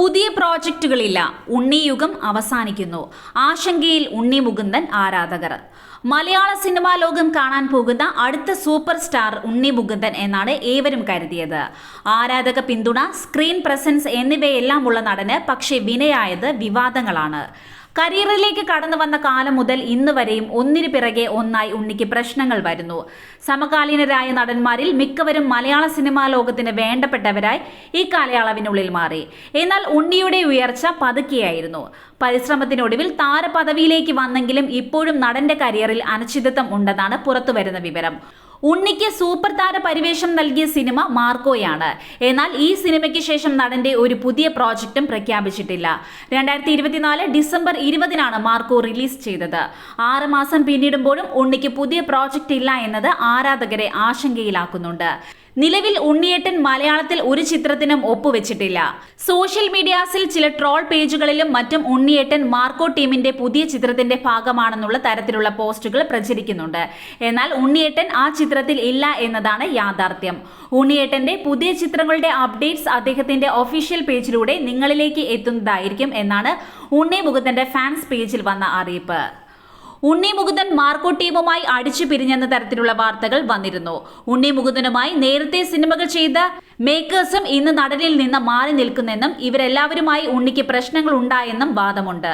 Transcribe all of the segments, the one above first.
പുതിയ പ്രോജക്റ്റുകളില്ല. ഉണ്ണിയുഗം അവസാനിക്കുന്നു. ആശങ്കയിൽ ഉണ്ണി മുകുന്ദൻ ആരാധകർ. മലയാള സിനിമാ ലോകം കാണാൻ പോകുന്ന അടുത്ത സൂപ്പർ സ്റ്റാർ ഉണ്ണി മുകുന്ദൻ എന്നാണ് ഏവരും കരുതിയത്. ആരാധക പിന്തുണ സ്ക്രീൻ പ്രസൻസ് എന്നിവയെല്ലാം ഉള്ള നടന് പക്ഷേ വിനയായത് വിവാദങ്ങളാണ്. കരിയറിലേക്ക് കടന്നു വന്ന കാലം മുതൽ ഇന്ന് വരെയും ഒന്നിനു പിറകെ ഒന്നായി ഉണ്ണിക്ക് പ്രശ്നങ്ങൾ വരുന്നു. സമകാലീനരായ നടന്മാരിൽ മിക്കവരും മലയാള സിനിമാ ലോകത്തിന് വേണ്ടപ്പെട്ടവരായി ഈ കാലയളവിനുള്ളിൽ മാറി. എന്നാൽ ഉണ്ണിയുടെ ഉയർച്ച പതുക്കെയായിരുന്നു. പരിശ്രമത്തിനൊടുവിൽ താരപദവിയിലേക്ക് വന്നെങ്കിലും ഇപ്പോഴും നടന്റെ കരിയറിൽ അനിശ്ചിതത്വം ഉണ്ടെന്നാണ് പുറത്തുവരുന്ന വിവരം. ഉണ്ണിക്ക് സൂപ്പർ താര പരിവേഷം നൽകിയ സിനിമ മാർക്കോയാണ്. എന്നാൽ ഈ സിനിമയ്ക്ക് ശേഷം നടന്റെ ഒരു പുതിയ പ്രോജക്റ്റും പ്രഖ്യാപിച്ചിട്ടില്ല. രണ്ടായിരത്തി ഇരുപത്തിനാല് ഡിസംബർ ഇരുപതിനാണ് മാർക്കോ റിലീസ് ചെയ്തത്. ആറ് മാസം പിന്നിടുമ്പോഴും ഉണ്ണിക്ക് പുതിയ പ്രോജക്റ്റ് ഇല്ല എന്നത് ആരാധകരെ ആശങ്കയിലാക്കുന്നുണ്ട്. നിലവിൽ ഉണ്ണിയേട്ടൻ മലയാളത്തിൽ ഒരു ചിത്രത്തിനും ഒപ്പുവെച്ചിട്ടില്ല. സോഷ്യൽ മീഡിയാസിൽ ചില ട്രോൾ പേജുകളിലും മറ്റും ഉണ്ണിയേട്ടൻ മാർക്കോ ടീമിന്റെ പുതിയ ചിത്രത്തിന്റെ ഭാഗമാണെന്നുള്ള തരത്തിലുള്ള പോസ്റ്റുകൾ പ്രചരിക്കുന്നുണ്ട്. എന്നാൽ ഉണ്ണിയേട്ടൻ ആ ചിത്രത്തിൽ ഇല്ല എന്നതാണ് യാഥാർത്ഥ്യം. ഉണ്ണിയേട്ടന്റെ പുതിയ ചിത്രങ്ങളുടെ അപ്ഡേറ്റ്സ് അദ്ദേഹത്തിന്റെ ഒഫീഷ്യൽ പേജിലൂടെ നിങ്ങളിലേക്ക് എത്തുന്നതായിരിക്കും എന്നാണ് ഉണ്ണി മുകുന്ദന്റെ ഫാൻസ് പേജിൽ വന്ന അറിയിപ്പ്. ഉണ്ണി മുകുന്ദൻ മാർക്കോ ടീമുമായി അടിച്ചു പിരിഞ്ഞെന്ന തരത്തിലുള്ള വാർത്തകൾ വന്നിരുന്നു. ഉണ്ണി മുകുന്ദനുമായി നേരത്തെ സിനിമകൾ ചെയ്ത മേക്കേഴ്സും ഇന്ന് നടനിൽ നിന്ന് മാറി നിൽക്കുന്നെന്നും ഇവരെല്ലാവരുമായി ഉണ്ണിക്ക് പ്രശ്നങ്ങൾ ഉണ്ടായെന്നും വാദമുണ്ട്.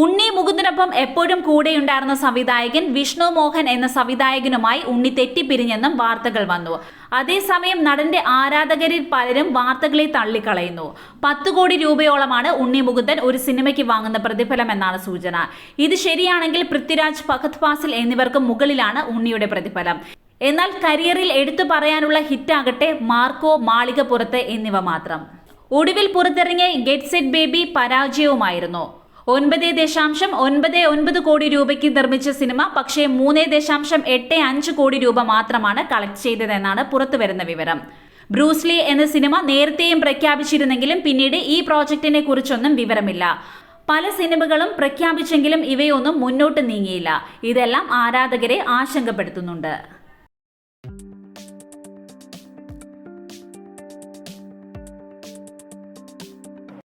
ഉണ്ണി മുകുന്ദനൊപ്പം എപ്പോഴും കൂടെയുണ്ടായിരുന്ന സംവിധായകൻ വിഷ്ണു മോഹൻ എന്ന സംവിധായകനുമായി ഉണ്ണി തെറ്റിപ്പിരിഞ്ഞെന്നും വാർത്തകൾ വന്നു. അതേസമയം നടന്റെ ആരാധകരിൽ പലരും വാർത്തകളെ തള്ളിക്കളയുന്നു. പത്ത് കോടി രൂപയോളമാണ് ഉണ്ണി മുകുന്ദൻ ഒരു സിനിമയ്ക്ക് വാങ്ങുന്ന പ്രതിഫലം എന്നാണ് സൂചന. ഇത് ശരിയാണെങ്കിൽ പൃഥ്വിരാജ് ഫഹദ് ഫാസിൽ എന്നിവർക്ക് മുകളിലാണ് ഉണ്ണിയുടെ പ്രതിഫലം. എന്നാൽ കരിയറിൽ എടുത്തു പറയാനുള്ള ഹിറ്റാകട്ടെ മാർക്കോ മാളികപ്പുറത്ത് എന്നിവ മാത്രം. ഒടുവിൽ പുറത്തിറങ്ങിയ ഗെറ്റ് സെറ്റ് ബേബി പരാജയവുമായിരുന്നു. ഒൻപത് ദശാംശം ഒൻപത് ഒൻപത് കോടി രൂപയ്ക്ക് നിർമ്മിച്ച സിനിമ പക്ഷേ മൂന്ന് ദശാംശം എട്ട് അഞ്ച് കോടി രൂപ മാത്രമാണ് കളക്ട് ചെയ്തതെന്നാണ് പുറത്തുവരുന്ന വിവരം. ബ്രൂസ്ലി എന്ന സിനിമ നേരത്തെയും പ്രഖ്യാപിച്ചിരുന്നെങ്കിലും പിന്നീട് ഈ പ്രോജക്റ്റിനെ കുറിച്ചൊന്നും വിവരമില്ല. പല സിനിമകളും പ്രഖ്യാപിച്ചെങ്കിലും ഇവയൊന്നും മുന്നോട്ട് നീങ്ങിയില്ല. ഇതെല്ലാം ആരാധകരെ ആശങ്കപ്പെടുത്തുന്നുണ്ട്.